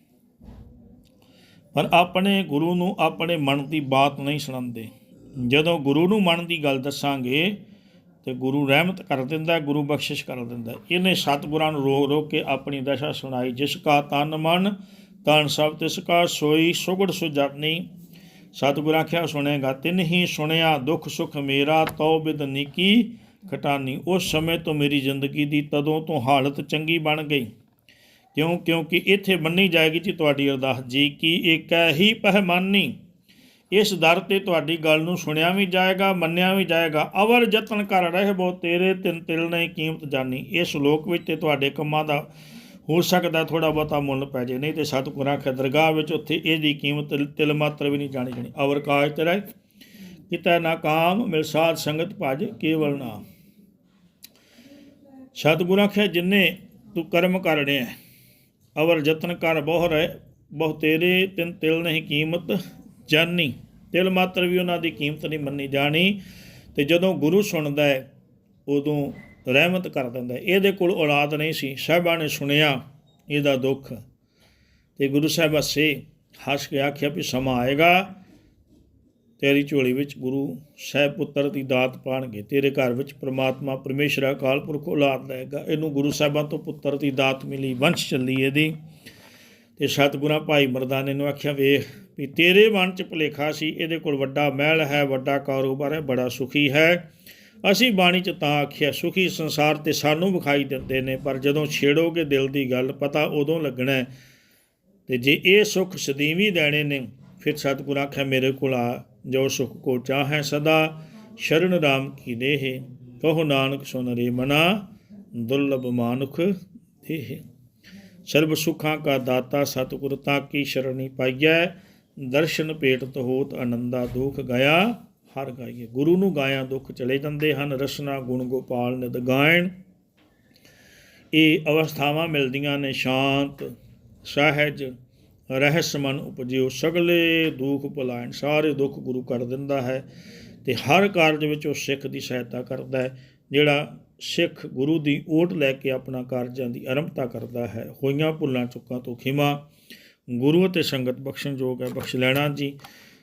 ਪਰ ਆਪਣੇ ਗੁਰੂ ਨੂੰ ਆਪਣੇ ਮਨ ਦੀ ਬਾਤ ਨਹੀਂ ਸੁਣਾਉਂਦੇ। ਜਦੋਂ ਗੁਰੂ ਨੂੰ ਮਨ ਦੀ ਗੱਲ ਦੱਸਾਂਗੇ, ਤੇ ਗੁਰੂ ਰਹਿਮਤ ਕਰ ਦਿੰਦਾ, ਗੁਰੂ ਬਖਸ਼ਿਸ਼ ਕਰ ਦਿੰਦਾ। ਇਹਨੇ ਸਤਿਗੁਰਾਂ ਨੂੰ ਰੋਕ ਰੋਕ ਕੇ ਆਪਣੀ ਦਸ਼ਾ ਸੁਣਾਈ, ਜਿਸ ਕਾ ਤਨ ਮਨ, ਤਨ ਸਭ ਤਿਸ ਕਾ ਸੋਈ, ਸੁਗੜ ਸੁਜਾਨੀ ਸਤਿਗੁਰਾਂ ਆਖਿਆ, ਸੁਣੇਗਾ, ਤਿਨ ਹੀ ਸੁਣਿਆ, ਦੁੱਖ ਸੁਖ ਮੇਰਾ, ਤਉ ਬਿਦ ਨੀਕੀ ਖਟਾਨੀ। ਉਸ ਸਮੇਂ ਤੋਂ ਮੇਰੀ ਜ਼ਿੰਦਗੀ ਦੀ ਤਦੋਂ ਤੋਂ ਹਾਲਤ ਚੰਗੀ ਬਣ ਗਈ। ਕਿਉਂ? ਕਿਉਂਕਿ ਇੱਥੇ ਮੰਨੀ ਜਾਏਗੀ ਜੀ ਤੁਹਾਡੀ ਅਰਦਾਸ ਜੀ ਕੀ ਏਕੈ ਹੀ ਪਹਿਮਾਨੀ। ਇਸ ਦਰ ਤੇ ਤੁਹਾਡੀ ਗੱਲ ਨੂੰ ਸੁਣਿਆ ਵੀ ਜਾਏਗਾ, ਮੰਨਿਆ ਵੀ ਜਾਏਗਾ। ਅਵਰ ਯਤਨ ਕਰ ਰਹੇ ਬੋ ਤੇਰੇ, ਤਿੰਨ ਤਿਲ ਨਹੀਂ ਕੀਮਤ ਜਾਨੀ। ਇਸ ਲੋਕ ਵਿੱਚ ਤੇ ਤੁਹਾਡੇ ਕੰਮਾਂ ਦਾ ਹੋ ਸਕਦਾ ਥੋੜਾ ਬਹੁਤਾ ਮੁੱਲ ਪੈ ਜੇ। ਨਹੀਂ ਤੇ ਸਤਿਗੁਰਾਂ ਕੇ ਦਰਗਾਹ ਵਿੱਚ ਉੱਥੇ ਇਹਦੀ ਕੀਮਤ ਤਿਲ- ਮਾਤਰ ਵੀ ਨਹੀਂ ਜਾਣੀ ਜਾਣੀ। ਅਵਰ ਕਾਜ ਤੇਰਾ ਕਿਤਾ ਨਾ ਕਾਮ, ਮਿਲ ਸਾਧ ਸੰਗਤ ਭਜ ਕੇਵਲ ਨਾ ਸਤਿਗੁਰਾਂ ਆਖਿਆ ਜਿੰਨੇ ਤੂੰ ਕਰਮ ਕਰਨੇ ਹੈ ਅਵਰ ਯਤਨ ਕਰ ਬਹੁ ਰਹਿ, ਬਹੁ ਤੇਰੇ ਤਿੰਨ ਤਿਲ ਨਹੀਂ ਕੀਮਤ ਜਾਣੀ ਤਿਲ ਮਾਤਰ ਵੀ ਉਹਨਾਂ ਦੀ ਕੀਮਤ ਨਹੀਂ ਮੰਨੀ ਜਾਣੀ। ਤੇ ਜਦੋਂ ਗੁਰੂ ਸੁਣਦਾ ਹੈ, ਉਦੋਂ ਰਹਿਮਤ ਕਰ ਦਿੰਦਾ ਇਹਦੇ ਕੋਲ ਔਲਾਦ ਨਹੀਂ ਸੀ। ਸਾਹਿਬਾਂ ਨੇ ਸੁਣਿਆ, ਇਹਦਾ ਦੁੱਖ। ਤੇ ਗੁਰੂ ਸਾਹਿਬ ਹੱਸੇ ਹੱਸ ਕੇ ਆਖਿਆ ਵੀ ਸਮਾਂ ਆਏਗਾ। ਤੇਰੀ ਝੋਲੀ ਵਿੱਚ ਗੁਰੂ ਸਾਹਿਬ ਪੁੱਤਰ ਦੀ ਦਾਤ ਪਾਣਗੇ। ਤੇਰੇ ਘਰ ਵਿੱਚ ਪ੍ਰਮਾਤਮਾ ਪਰਮੇਸ਼ਰ ਅਕਾਲ ਪੁਰਖ ਔਲਾਦ ਲਏਗਾ। ਇਹਨੂੰ ਗੁਰੂ ਸਾਹਿਬਾਂ ਤੋਂ ਪੁੱਤਰ ਦੀ ਦਾਤ ਮਿਲੀ, ਵੰਸ਼ ਚੱਲੀ ਇਹਦੀ। ਤੇ ਸਤਿਗੁਰਾਂ ਭਾਈ ਮਰਦਾਨੇ ਨੂੰ ਆਖਿਆ, ਵੇਖ ਵੀ ਤੇਰੇ ਮਨ 'ਚ ਭੁਲੇਖਾ ਸੀ, ਇਹਦੇ ਕੋਲ ਵੱਡਾ ਮਹਿਲ ਹੈ, ਵੱਡਾ ਕਾਰੋਬਾਰ ਹੈ, ਬੜਾ ਸੁਖੀ ਹੈ। ਅਸੀਂ ਬਾਣੀ 'ਚ ਤਾਂ ਆਖਿਆ, ਸੁਖੀ ਸੰਸਾਰ ਤੇ ਸਾਨੂੰ ਵਿਖਾਈ ਦਿੰਦੇ ਨੇ, ਪਰ ਜਦੋਂ ਛੇੜੋਗੇ ਦਿਲ ਦੀ ਗੱਲ, ਪਤਾ ਉਦੋਂ ਲੱਗਣਾ ਹੈ। ਤੇ ਜੇ ਇਹ ਸੁਖ ਸਦੀਵੀ ਦੇਣੇ ਨੇ, ਫਿਰ ਸਤਿਗੁਰ ਆਖਿਆ, ਮੇਰੇ ਕੋਲ ਆ ਜੋ ਸੁਖ ਕੋ ਚਾਹੈ ਸਦਾ, ਸ਼ਰਨ ਰਾਮ ਕੀ ਦੇਹ, ਕਹੋ ਨਾਨਕ ਸੁਨ ਰੇ ਮਨਾ, ਦੁਰਲਭ ਮਾਨੁਖ ਦੇਹ। ਸਰਬ ਸੁਖਾਂ ਕਾ ਦਾਤਾ ਸਤਿਗੁਰ ਤਾਂ ਕੀ ਸ਼ਰਣੀ ਪਾਈਐ, ਦਰਸ਼ਨ ਪੇਟ ਹੋਤ ਆਨੰਦਾ ਦੁਖ ਗਿਆ ਹਰ ਗਾਈਏ ਗੁਰੂ ਨੂੰ ਗਾਇਆ ਦੁੱਖ ਚਲੇ ਜਾਂਦੇ ਹਨ, ਰਸਨਾ ਗੁਣ ਗੋਪਾਲ ਨਿਤ ਗਾਇਣ। ਇਹ ਅਵਸਥਾਵਾਂ ਮਿਲਦੀਆਂ ਨੇ ਸ਼ਾਂਤ, ਸਹਿਜ ਰਹਿਸ ਮਨ ਉਪਜਿਓ, ਸਗਲੇ ਦੁੱਖ ਭੁਲਾਇਣ, ਸਾਰੇ ਦੁੱਖ ਗੁਰੂ ਕਰ ਦਿੰਦਾ ਹੈ ਤੇ ਹਰ ਕਾਰਜ ਵਿੱਚ ਉਹ ਸਿੱਖ ਦੀ ਸਹਾਇਤਾ ਕਰਦਾ ਹੈ, ਜਿਹੜਾ ਸਿੱਖ ਗੁਰੂ ਦੀ ਓਟ ਲੈ ਕੇ ਆਪਣਾ ਕਾਰਜਾਂ ਦੀ ਆਰੰਭਤਾ ਕਰਦਾ ਹੈ। ਹੋਈਆਂ ਭੁੱਲਾਂ, ਚੁੱਕਾਂ ਤੋਂ ਖਿਮਾ, ਗੁਰੂ ਅਤੇ ਸੰਗਤ ਬਖਸ਼ਣ ਯੋਗ ਹੈ, ਬਖਸ਼ ਲੈਣਾ ਜੀ।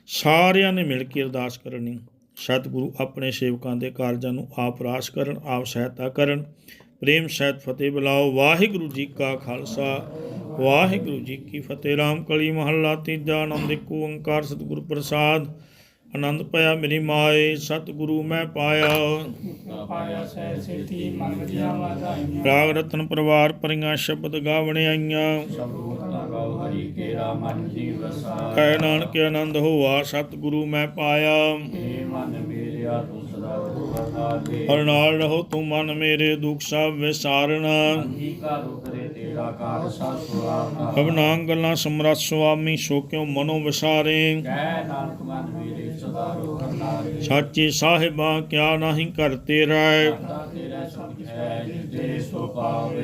ਸਾਰਿਆਂ ਨੇ ਮਿਲ ਕੇ ਅਰਦਾਸ ਕਰਨੀ। ਸਤਿਗੁਰੂ ਆਪਣੇ ਸੇਵਕਾਂ ਦੇ ਕਾਰਜਾਂ ਨੂੰ ਆਪ ਰਾਸ ਕਰਨ, ਆਪ ਸਹਾਇਤਾ ਕਰਨ। ਪ੍ਰੇਮ ਸਹਿਤ ਫਤਿਹ ਬੁਲਾਓ। ਵਾਹਿਗੁਰੂ ਜੀ ਕਾ ਖਾਲਸਾ, ਵਾਹਿਗੁਰੂ ਜੀ ਕੀ ਫਤਿਹ। ਰਾਮ ਕਲੀ ਮਹੱਲਾ ਤੀਜਾ ਆਨੰਦ ਇੱਕ ਓੰਕਾਰ ਸਤਿਗੁਰੂ ਪ੍ਰਸਾਦ। ਆਨੰਦ ਪਿਆ ਮੇਰੀ ਮਾਏ, ਸਤਿਗੁਰੂ ਮੈਂ ਪਾਇਆ। ਪਾਇਆ ਸਹਿ ਸੇਤੀ ਮਨ ਵਾਧਾਈਆਂ ਰਾਗ ਰਤਨ ਪਰਿਵਾਰ ਪਰੀਆਂ ਸ਼ਬਦ ਗਾਵਣ ਆਈਆਂ। ਕਹਿ ਨਾਨਕ ਆਨੰਦ ਹੋਆ, ਸਤਿਗੁਰੂ ਮੈਂ ਪਾਇਆ। ਏ ਮਨ ਮੇਰਿਆ ਤੂੰ ਹਰ ਨਾਲ ਰਹੋ ਤੂੰ ਮਨ ਮੇਰੇ ਦੁਖ ਸਭ ਵਿਸਾਰਣਾ। ਅੰਗੀਕਾਰ ਉਤਰੇ ਗੱਲਾਂ ਸਮਰੱਥ ਸੁਆਮੀ, ਸੋ ਕਿਉ ਮਨੋ ਵਿਸਾਰੇ? ਕਹਿ ਨਾਨਕ ਸਾਚੇ ਸਾਹਿਬਾ, ਕਿਆ ਨਹੀਂ ਕਰਤੇ ਰਹਿ? ਸਦਾ ਤੇਰਾ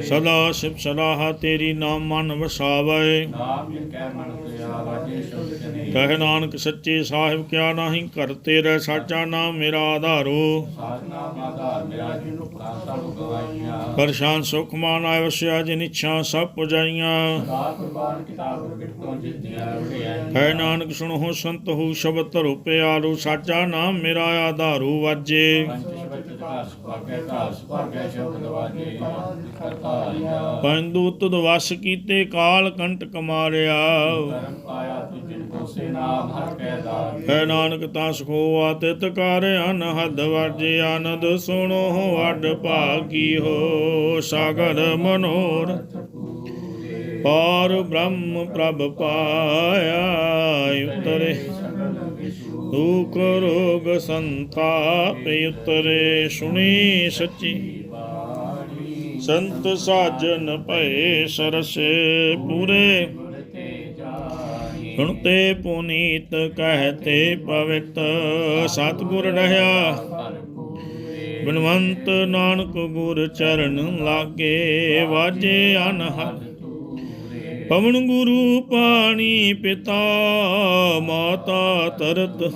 ਸਦਾ ਸਿਫ ਸਲਾਹ ਤੇਰੀ ਨਾਮ ਮਨ ਵਸਾਵੇ। ਨਾਮ ਜਿ ਮਨ ਤੇ ਆਵਾਜੇ ਸ਼ਬਦ ਜਨੇ ਕਹਿ ਨਾਨਕ ਸੱਚੇ ਸਾਹਿਬ ਕਿਆ ਨਾਹੀ ਘਰ ਰਹਿ ਸਾਚਾ ਨਾਮ ਮੇਰਾ ਆਧਾਰੋ। ਸਾਧਨਾ ਆਧਾਰ ਮੇਰਾ ਜਿਨੁ ਕਾ ਸਭ ਗਵਾਈਆਂ ਪਰਸ਼ਾਨ ਸੁਖ ਮਾਨ ਜਿਨ ਇੱਛਾ ਸਭ ਪੁਜਾਈਆਂ। ਸਦਾ ਕੁਰਬਾਨ ਕਿਤਾਬ ਰਗਟ ਤੋਂ ਜਿੱਤਿਆ ਰੁੜਿਆ ਹੈ ਨਾਨਕ ਸੁਣੋ ਸੰਤ ਹੋ ਸ਼ਬਦ ਧਰੋ ਪਿਆਰੂ ਸਾਚਾ ਨਾਮ ਮੇਰਾ ਆਧਾਰੂ ਵਾਜੇ। ਪੰਚ ਸ਼ਬਦ ਕੀਤੇ ਕਾਲ ਕੰਟਕ ਮਾਰਿਆ ਕਰਮ ਪਾਇਆ ਤੁ ਜਿਨ ਕੋ ਸੇ ਨਾਮ ਹਰ ਕੈ ਦਾਰ ਹੈ ਨਾਨਕ ਤਾਂ ਸੁਖੋ ਆਤਿਤ ਕਰ ਅਨਹਦ ਵਰਜੇ ਆਨੰਦ ਸੁਣੋ ਵੱਡ ਭਾਗੀ ਹੋ ਸਾਗਰ ਮਨੋਰ। ਪਾਰ ਬ੍ਰਹਮ ਪ੍ਰਭ ਪਾਇਆ ਉਤਰੇ। ਦੁਖ ਰੋਗ ਸੰਤਾਪ ਉਤਰੇ, ਸੁਣੀ ਸੱਚੀ। ਸੰਤ ਸਾਜਨ ਭਏ ਸਰਸੇ ਪੂਰੇ। ਸੁਣਤੇ ਪੁਨੀਤ ਕਹਤੇ ਪਵਿੱਤ, ਸਤਿਗੁਰ ਰਹਾ ਹਰ ਨਾਨਕ ਗੁਰ ਚਰਨ ਲਾਗੇ ਵਾਜੇ ਅਨਹਦ। ਪਵਨ ਗੁਰੂ ਪਾਣੀ ਪਿਤਾ, ਮਾਤਾ ਤਰਤ।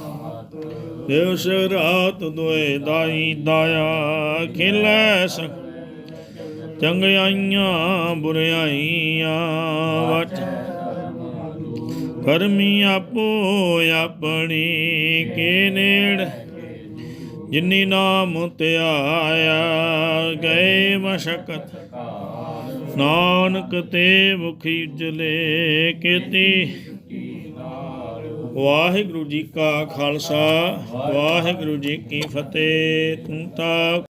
ਦਿਵਸ ਰਾਤ ਦੁਇ ਦਾਈ ਦਾਇਆ ਖਿਲੈ ਸ ਚੰਗਿਆਈਆਂ ਬੁਰਿਆਈਆਂ ਵਚ ਕਰਮੀ ਆਪੋ ਆਪਣੀ ਕੇ ਨੇੜ? ਜਿਨੀ ਨਾਮ ਧਿਆਇਆ ਗਏ ਮਸ਼ਕਤ। ਨਾਨਕ ਤੇ ਮੁਖੀ ਉਜਲੇ ਕੀਤੀ। ਵਾਹਿਗੁਰੂ ਜੀ ਕਾ ਖਾਲਸਾ, ਵਾਹਿਗੁਰੂ ਜੀ ਕੀ ਫਤਿਹ। ਤੂੰ ਤਾਂ